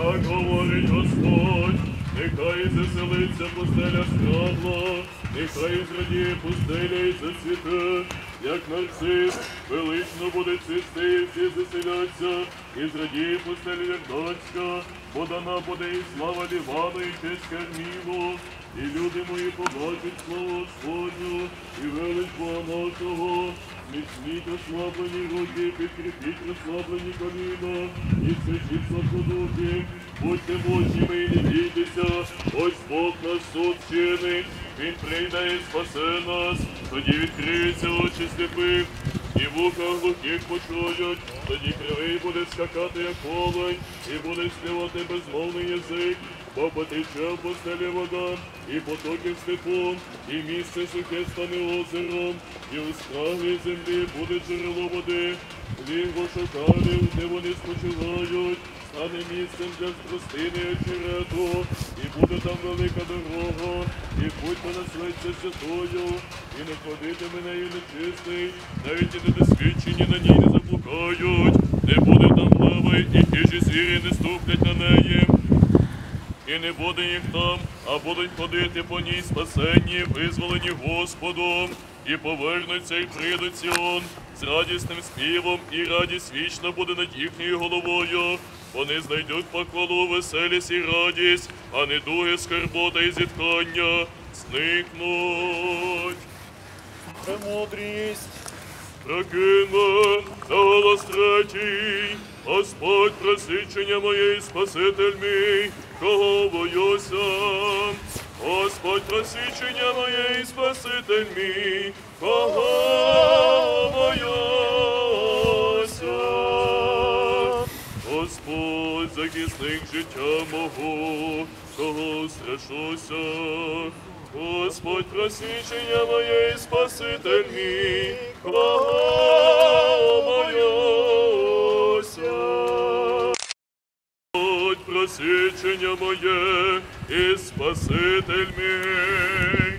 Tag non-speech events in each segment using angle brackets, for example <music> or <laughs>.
Так говорить Господь, нехай заселиться пустеля скрадла, нехай зрадіє пустеля і зацвіте, як нарцис, велично буде цвісти, і всі заселяться, і зрадіє пустеля Ярданська, бо дана буде і слава Лівана, і честь Кармілу, і люди мої побачать славу Господню, і велич Бога нашого, Міцніть ослаблені руки, підкріпіть розслаблені коліна, і свяжіть слабодухи, будьте мужніми і не бійтеся, ось Бог наш суд чинить, Він прийде і спасе нас, тоді відкриються очі сліпих, і вуха глухих почують, тоді кривий буде скакати, як полонь, і буде співати безмовний язик, бо потече в постелі вода, і потоки в степу, і місце сухе стане озером, і у скраві землі буде джерело води, Лігво шакалів, де вони спочивають, стане місцем для спростини очерету, і буде там велика дорога, і путь понесеться святою, і не ходитиме нею нечистий, навіть і недосвідчені на ній не заблукають, не буде там лави, і хижі звірі не ступлять на неї. І не буде їх там, а будуть ходити по ній спасенні, визволені Господом, і повернуться і прийдуть Сіон. З радісним співом, і радість вічна буде над їхньою головою. Вони знайдуть поколу, веселість і радість, а не дуги, скарбота і зітхання зникнуть. Премудрість, Прокине на голос третій, Господь просвідчення моє Спаситель мій, кого боюся. Господь просвідчення моє і Спаситель мій, кого боюся. Господь захисник життя мого, кого страшуся. Господь просвічення моє і Спаситель мій, кого боюся. Господь просвічення моє і Спаситель мій,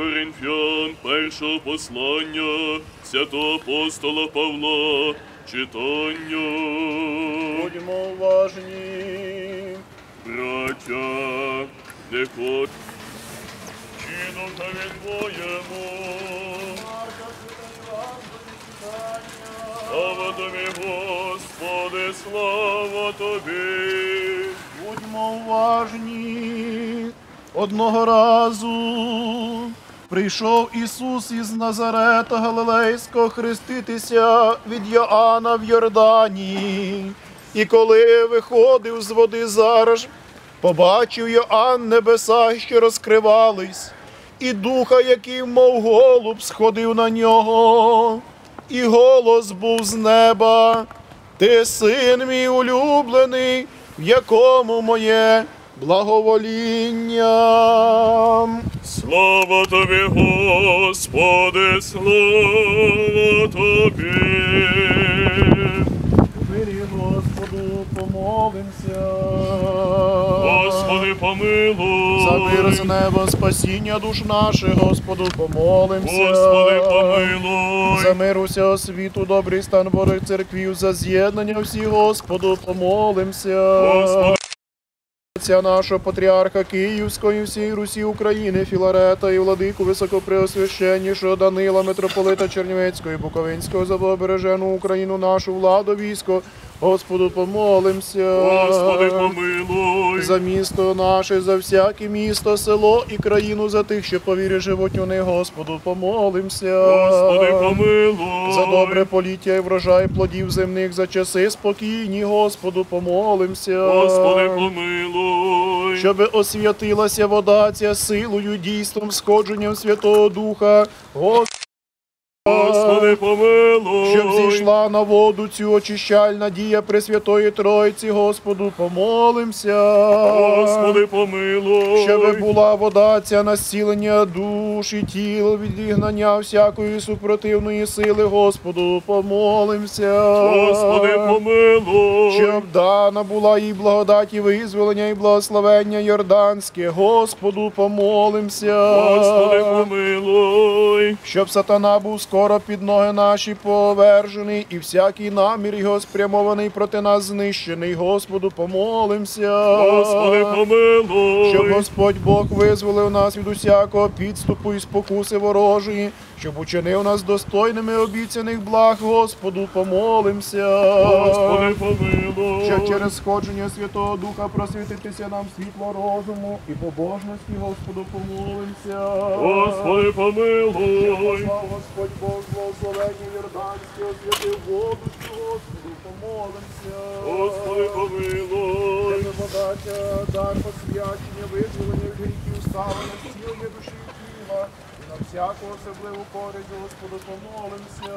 Коринфян першого послання святого апостола Павла читання. будьмо уважні, Браття, не хоч чи духа від твоєму. Слава тобі, Господи, слава тобі. будьмо уважні. Одного разу прийшов Ісус із Назарета Галилейського хреститися від Йоанна в Йордані. І коли виходив з води зараз, побачив Йоанн небеса, що розкривались, і духа, який, мов голуб, сходив на нього, і голос був з неба. Ти син мій улюблений, в якому моє благовоління. Слава тобі, Господи, слава тобі. Мирі Господу помолимся. Господи, помилуй. За мир з неба, спасіння душ наших, Господу помолимся. Господи, помилуй. За мир усього світу, добрий стан Божих церквів, за з'єднання всіх, Господу помолимся. Господи. Отця нашого патріарха Київського і всієї Русі України, Філарета і владику високопреосвященнішого Данила, митрополита Чернівецького і Буковинського, за Україну, нашу владу, військо, Господу помолимся. Господи, помилуй. За місто наше, за всяке місто, село і країну, за тих, що по вірі живуть них, Господу помолимся. Господи, помилуй. За добре поліття і врожай плодів земних, за часи спокійні, Господу помолимся. Господи, помилуй. Щоби освятилася вода ця силою, дійством, сходженням Святого Духа, Господи, Господи, помилуй. На воду цю очищальна дія Пресвятої Тройці, Господу, помолимся. Господи, помилуй. Щоби була вода ця на зцілення душ і тіл, відігнання всякої супротивної сили, Господу, помолимся. Господи, помилуй. Щоб дана була і благодать, і визволення, і благословення Йорданське, Господу, помолимся. Господи, помилуй. Щоб сатана був скоро під ноги наші повержений, і всякий намір його спрямований проти нас знищений, Господу, помолимся. Господи, помилуй. Щоб Господь Бог визволив нас від усякого підступу і спокуси ворожої, щоб учинив нас достойними обіцяних благ, Господу, помолимся. Господи, помилуй. Щоб через сходження Святого Духа просвітитися нам світло розуму і побожності, Господу, помолимся. Господи, помилуй. Слава Господь Бог, благословення Йорданське, освятив воду, Господу, помолимся. Господи, помилуй. Тебе подача, дар посвячення, визволення гріхів, ставлення, зцілення душі і тіла, на всяку особливу користь, Господу, помолимся.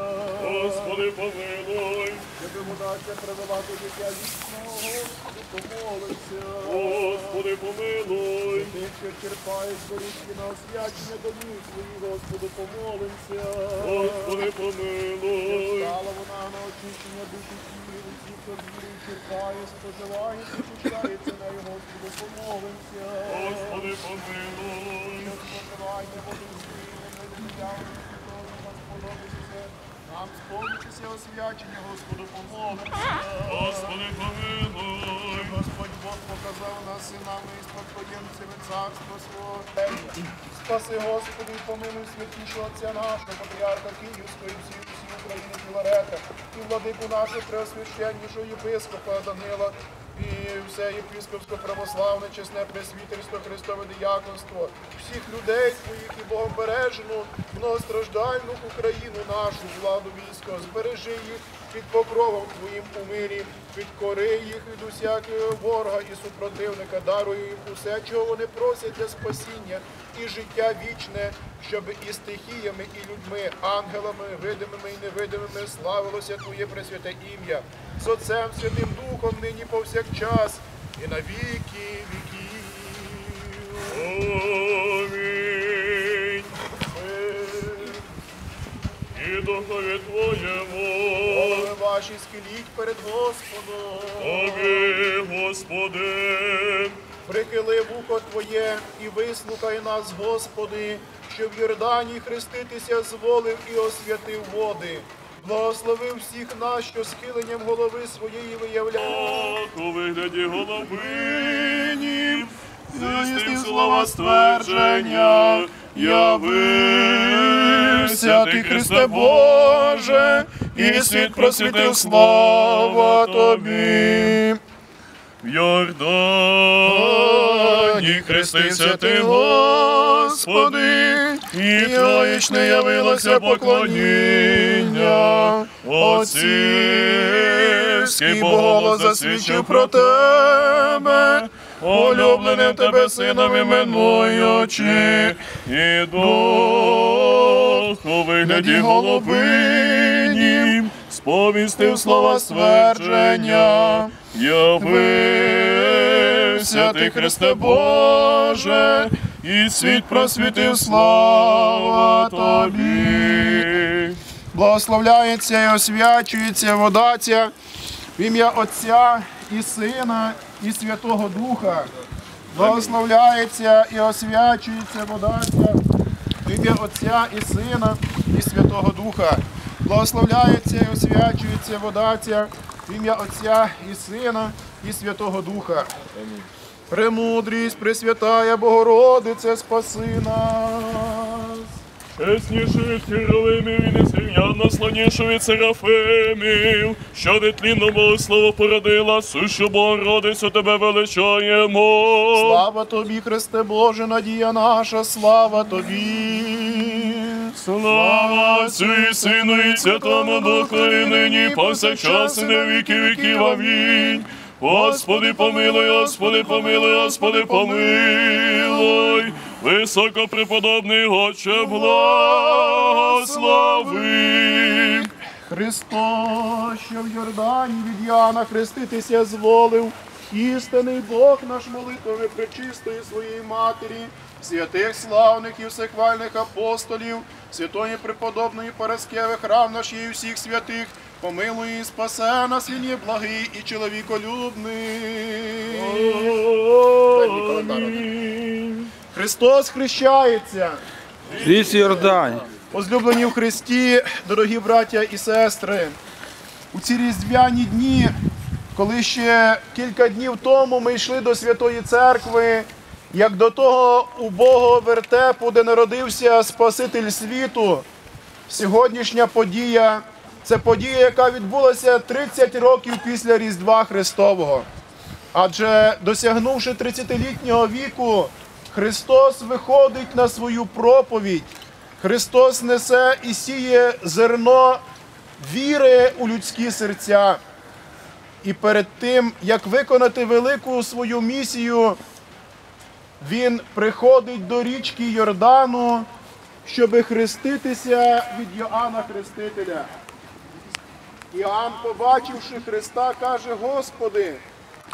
Господи, помилуй. Тебе подача привела до життя вічного, Господу, помолимся. Господи, помилуй. Тих, що черпають борітки на освячення домів своїх, Господу, помолимся. Господи, помилуй. Стала вона на очищення душі тіл, усі, хто вірить, черпає, споживає, очищається нею, Господу, помолимся. Господи, помилуй. Що споживання людям, нам сподобається, освячення, Господу, помолимся. Господи, помилуй. Господь Бог показав нас синами і спадкоємцями царства свого. Спаси, Господи, і помилуй святішого отця нашого, патріарха Київського і всі всі України Філарета, і владику нашого преосвященнішого єпископа Данила, і все єпископсько православне, чесне пресвітерство, Христове діяконство, всіх людей твоїх і богобережну, многостраждальну Україну нашу, владу військо, збережи їх під покровом Твоїм у мирі, підкори їх від усякого ворога і супротивника, даруй їм усе, чого вони просять для спасіння і життя вічне, щоб і стихіями, і людьми, ангелами, видимими і невидимими славилося Твоє пресвяте ім'я, з Отцем Святим Духом нині повсякчас і на віки віків. Амінь. І духові Твоєму. Голови ваші скеліть перед Господом. Тобі, Господи. Прихили вухо Твоє і вислухай нас, Господи, що в Йордані хреститися зволив і освятив води. Благослови всіх нас, що схиленням голови своєї виявляє. У вигляді головині. Здійснив слова ствердження, явився ти, Христе Боже, і світ просвітив слава Тобі. В Йордані хрестився ти, Господи, і троїчне явилося поклоніння. Отцівський Бог засвідчив про тебе, улюбленим тебе сином іменуючи, і дух у вигляді голубині сповістив слова ствердження. Явився ти, Христе Боже, і світ просвітив слава Тобі. Благословляється і освячується вода ця в ім'я Отця і Сина і Святого Духа. Благословляється і освячується вода ця в ім'я Отця і Сина і Святого Духа. Благословляється і освячується вода ця в ім'я Отця і Сина і Святого Духа. Премудрість, Пресвятая Богородице, спаси нас. Чесніший від херовимів і незрівняно славніший від серафимів, що нетлінному слово породила, сущу Богородицю тебе величаємо. Слава тобі, Христе Боже, надія наша, слава тобі. Слава Отцю і Сину і Святому Духу, і нині повсякчас і на віки віків. Амінь. Господи, помилуй, Господи, помилуй, Господи, помилуй. Високопреподобний Отче, благослови. Христос, що в Йордані від Яна хреститися зволив, істинний Бог наш молитвами пречистої своєї матері, святих славних і всехвальних апостолів, святої преподобної Параскеви, храм наш і всіх святих, помилуй і спасе нас, він є благий і чоловіколюбний. Амінь. Христос хрещається. Ріс Йордань. Возлюблені в Христі, дорогі браття і сестри, у ці різдвяні дні, коли ще кілька днів тому ми йшли до Святої Церкви, як до того убогого вертепу, де народився Спаситель світу, сьогоднішня подія це подія, яка відбулася 30 років після Різдва Христового. Адже досягнувши 30-літнього віку, Христос виходить на свою проповідь. Христос несе і сіє зерно віри у людські серця. І перед тим, як виконати велику свою місію, Він приходить до річки Йордану, щоби хреститися від Йоанна Хрестителя. Іоанн, побачивши Христа, каже: Господи,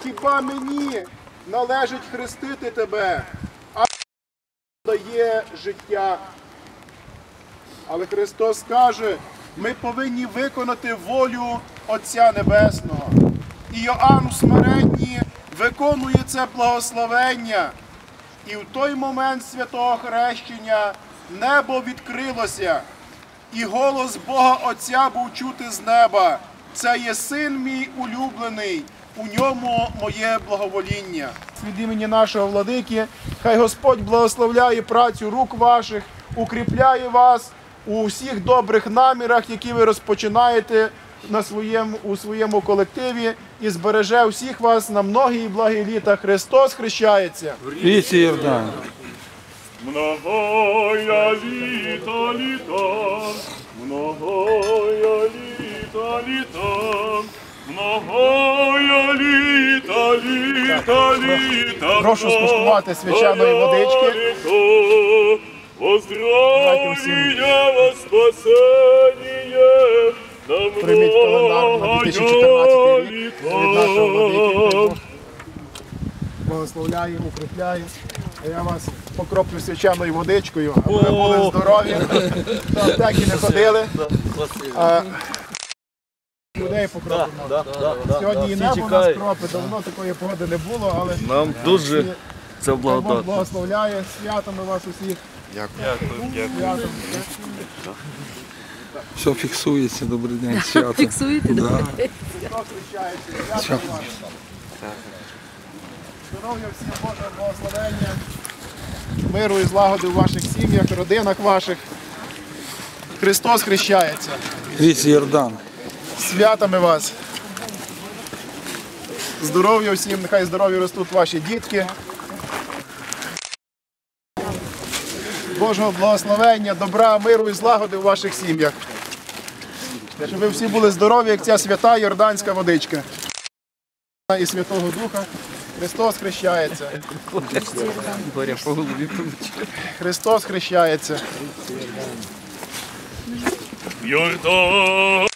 хіба мені належить хрестити тебе, а дає життя. Але Христос каже, ми повинні виконати волю Отця Небесного. І Йоанн у смиренні виконує це благословення. І в той момент святого хрещення небо відкрилося, і голос Бога Отця був чути з неба. Це є син мій улюблений, у ньому моє благовоління. Від імені нашого владики, хай Господь благословляє працю рук ваших, укріпляє вас у всіх добрих намірах, які ви розпочинаєте на своєму, у своєму колективі, і збереже всіх вас на многі і благі літа. Христос хрещається. Ріс Йордань. Многая літа літа, многая літа літа, многая літа літа літа. Прошу скуштувати свячаної водички. Поздравлення во спасення на Прийміть календар на 2014 рік від нашого владики. Благословляю, укріпляю. Я вас покроплю свячаною водичкою, аби ви були здорові, до аптеки не ходили. А людей покропимо. Сьогодні і небо у нас кропи, давно такої погоди не було, але Нам дуже це благодатно. благословляє святами вас усіх. Святом. Все фіксується, добрий день, <laughs> свято. Фіксуєте? Да. Христос хрещається. Свято. Здоров'я всім Божого благословення. Миру і злагоди в ваших сім'ях, родинах ваших. Христос хрещається. Ріс Йордан. Святами вас. Здоров'я всім, нехай здорові ростуть ваші дітки. Божого благословення, добра, миру і злагоди в ваших сім'ях. Щоб ви всі були здорові, як ця свята Йорданська водичка. І Святого Духа. Христос хрещається. Христос хрещається. Йордан,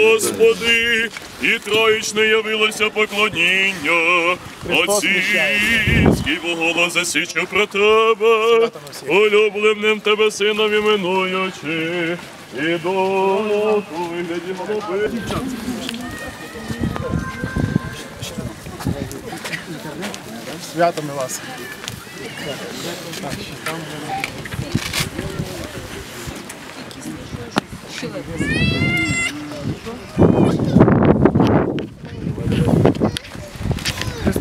Господи, і троїчне явилося поклоніння. Отцівський воголос засічу про тебе, улюбленим тебе сином іменуючи, і духу вигляді голуби. Святами вас.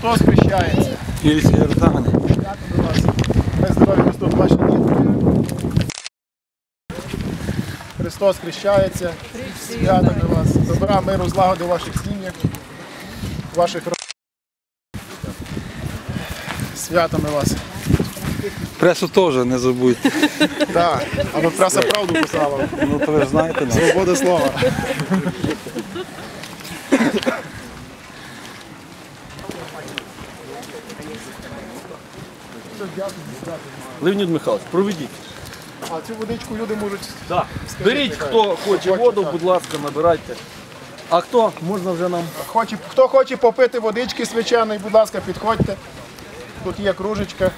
Христос хрещається. Вас. Хай здорові ростуть ваші. Христос хрещається. Святами вас. Добра, миру, злагоди ваших сім'ях, ваших родинах. Святами вас. Пресу теж не забудьте. Так, аби преса правду писала. Ну то ви ж знаєте нас. Свобода слова. Леонід Михайлович, проведіть. А цю водичку люди можуть. Да. Беріть, хто хоче воду, будь ласка, набирайте. А хто? Можна вже нам. Хоче, хто хоче попити водички свяченої, будь ласка, підходьте. Тут є кружечка.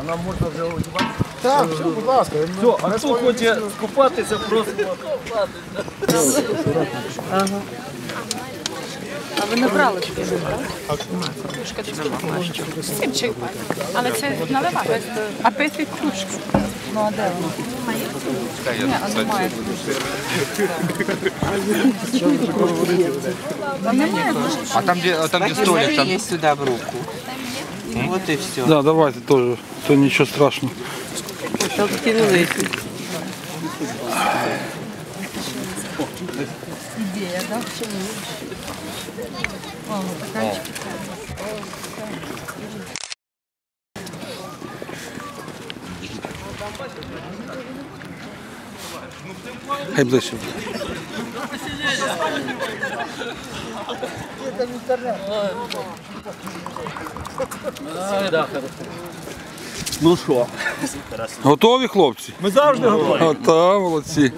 А нам можна вже одягати. Так, все, будь ласка. Все, а хто хоче скупатися, просто. А ви не брали тоді, не брали? Кружка тут Скільки Але це наливати. А пити кружку. Ну, а де вона? Ні, а немає кружки. Та немає кружки. А там, где, а там, где столик, там есть сюда в руку. Вот и все. Да, давайте теж, то нічого страшного. Такі великі. Ідея, так? О. Хай ближче. Ну що? Готові, хлопці? Ми завжди готові. А, та, молодці.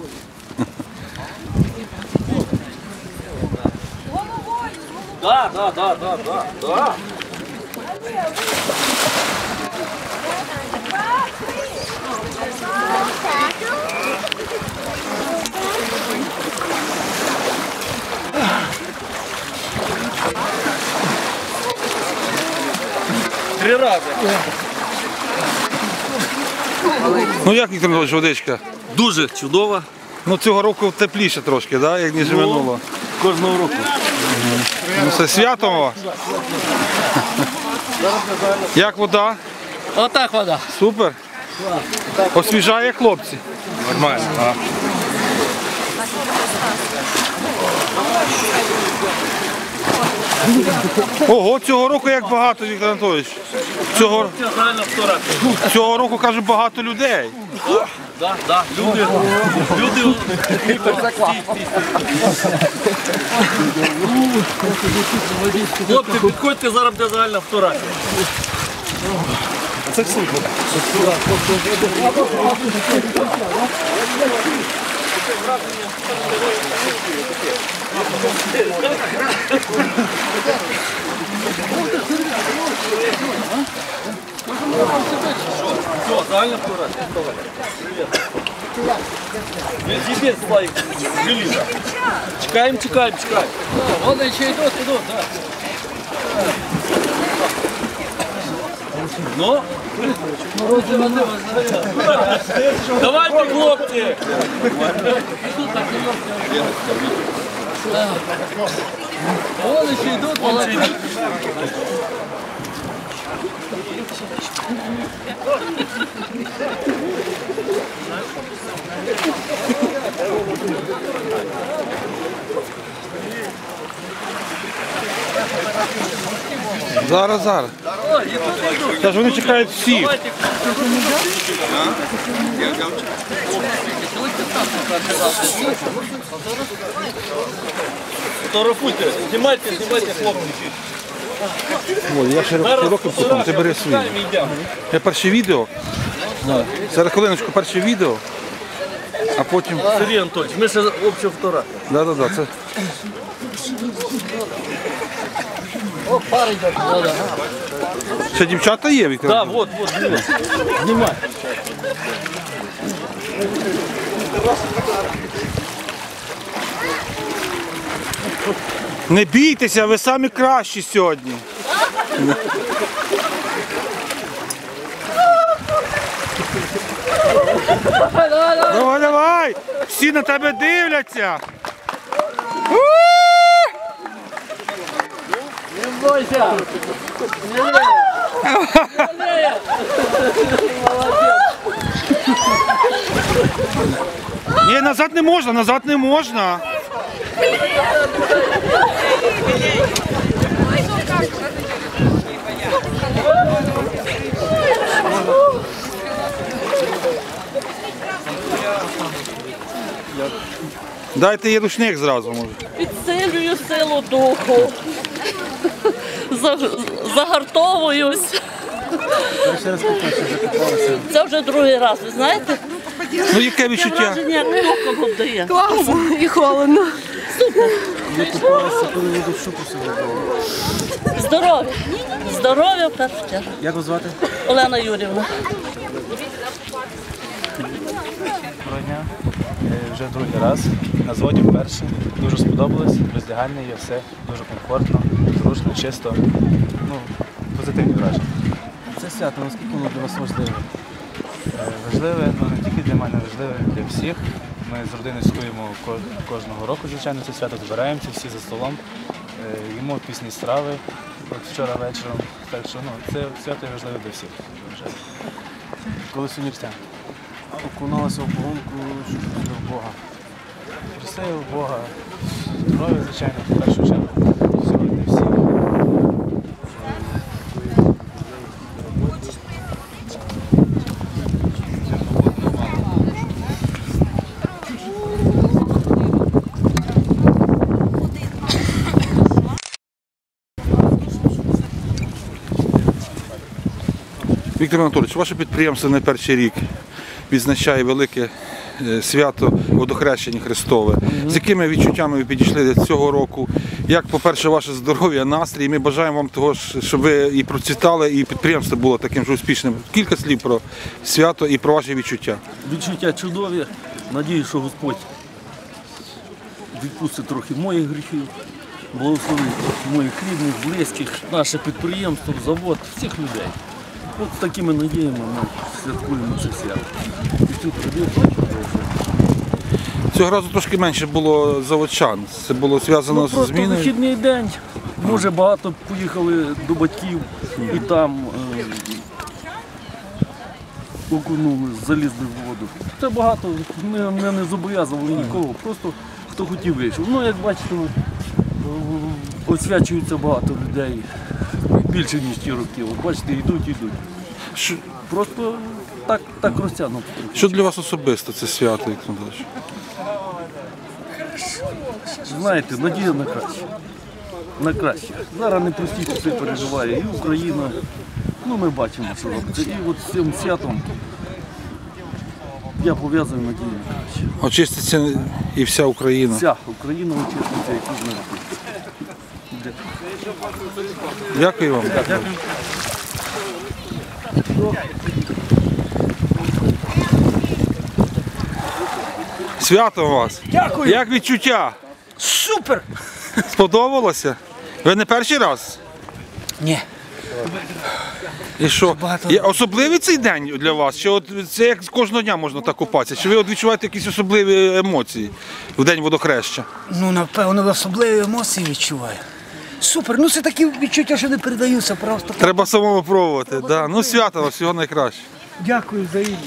Да, да, да, да, да, да. Три рази. Ну як, Віктор Анатолійович, водичка? Дуже чудово. Ну цього року тепліше трошки, да? як ніж минуло. Кожного року. Ну це свято у вас. Як вода? Отак вода. Супер. Освіжає хлопці. Нормально. А. Ого, цього року як багато, Віктор Анатолійович. Цього, цього року кажуть багато людей. Да, да. Люди, люди. Хлопці, підходьте, зараз буде загальна фотографія. Все, Правильно второй раз? Тебе слайк железо. Чекаем, чекаем, чекаем. Ладно, еще идут, идут, да. Ну? Но? Давайте, хлопцы! Вон еще идут, молодцы. Зараз, зараз. Та ж вони чекають всіх. Фотографуйте, знімайте, знімайте, хлопці. Ой, я ще Зараз роки ти бери і. Я перше відео. Зараз хвилиночку перше відео, а потім. Сергій Анатольович, ми ще общу фотографію. Да, да, да, це. Ще дівчата є, Віктор? Так, от, от, дивись. Знімай. Не бійтеся, ви самі кращі сьогодні. Давай, давай! Всі на тебе дивляться. Не бойся! Ні, назад не можна, назад не можна. Дайте їй рушник зразу, може. Підсилюю силу духу. За- Загартовуюсь. Це вже другий раз, ви знаєте? Ну яке Я відчуття? враження, як током обдає. Класно і холодно. Здоров'я. Здоров'я в першу чергу. Як вас звати? Олена Юрівна. Доброго дня. Е, Вже другий раз. На зводі вперше. Дуже сподобалось. Роздягальне є все дуже комфортно, зручно, чисто. Ну, позитивні враження. Це свято, наскільки воно для вас важливе? Е, Важливе, ну не тільки для мене, важливе для всіх. Ми з родиною святкуємо кожного року, звичайно, це свято збираємося всі за столом, е, їмо пісні страви, от вчора вечором. Так що ну, це свято важливе для всіх. я. Коли університет окуналася в погонку до Бога. Просив Бога здоров'я, звичайно, в першу чергу. Всього для всіх. Віктор Анатолійович, ваше підприємство не перший рік відзначає велике е, свято водохрещення Христове. З якими відчуттями ви підійшли цього року? Як, по-перше, ваше здоров'я, настрій? Ми бажаємо вам того, щоб ви і процвітали, і підприємство було таким же успішним. Кілька слів про свято і про ваші відчуття. Відчуття чудові. Надію, що Господь відпустить трохи моїх гріхів, благословить моїх рідних, близьких, наше підприємство, завод, всіх людей. От з такими надіями ми святкуємо це свято. І цю традицію продовжуємо. Цього разу трошки менше було заводчан. Це було зв'язано Ну, з просто зміною. вихідний день. Може багато поїхали до батьків і там е, окунули, залізли в воду. Це багато, ми, ми не зобов'язували нікого, просто хто хотів вийшов. Ну, як бачите, е, освячується багато людей більше, ніж ті роки. От бачите, йдуть, йдуть. Що, Просто так, так розтягнуто. що для вас особисто це свято, Віктор Анатолійович? Знаєте, надія на краще. На краще. Зараз непрості часи переживає і Україна. Ну, ми бачимо, що робиться. І от з цим святом я пов'язую надію на краще. Очиститься і вся Україна. Вся Україна очиститься, і кожна робить. Дякую вам. Свято у вас. Дякую. Як відчуття? Супер! Сподобалося? Ви не перший раз? Ні. І що? Є особливий цей день для вас? Чи от це як кожного дня можна так купатися? Чи ви от відчуваєте якісь особливі емоції в день водохреща? Ну, напевно, особливі емоції відчуваю. Супер, ну це такі відчуття, що не передаються просто. Треба самому пробувати. Да. Ну свято, всього найкраще. Дякую за її.